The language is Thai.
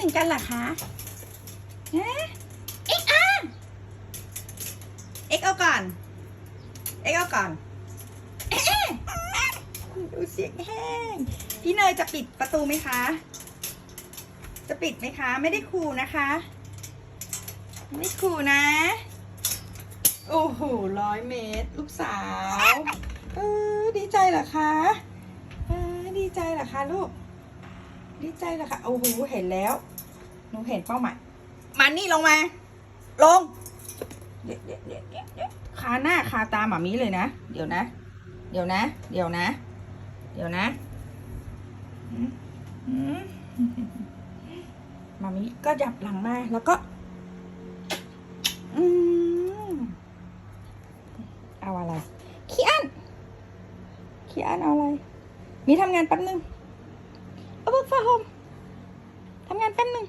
มือนกันเหรอคะฮะเอ็กอะเอ็กเอาก่อน เอ็กเอาก่อนเอ๊ะดูเสียงแห้ง พี่เนยจะปิดประตูไหมคะ จะปิดไหมคะ ไม่ได้ขู่นะคะ ไม่ขู่นะ โอ้โหร้อยเมตร ลูกสาว เออดีใจเหรอคะ เออดีใจเหรอคะลูก ดีใจเหรอคะโอ้โห เห็นแล้ว หนูเห็นเป้าหมาย มันนี่ลงมา ลง เดี๋ยวเดี๋ยวเดี๋ยวเดี๋ยวคาหน้าคาตาหมามีเลยนะ เดี๋ยวนะ เดี๋ยวนะ เดี๋ยวนะ เดี๋ยวนะหมามีก็จับหลังมา แล้วก็ อืมเอาอะไร ขี้อันขี้อันเอาอะไร มีทำงานแป๊บนึง เอาเบิกฟ้าโฮมทำงานแป๊บนึง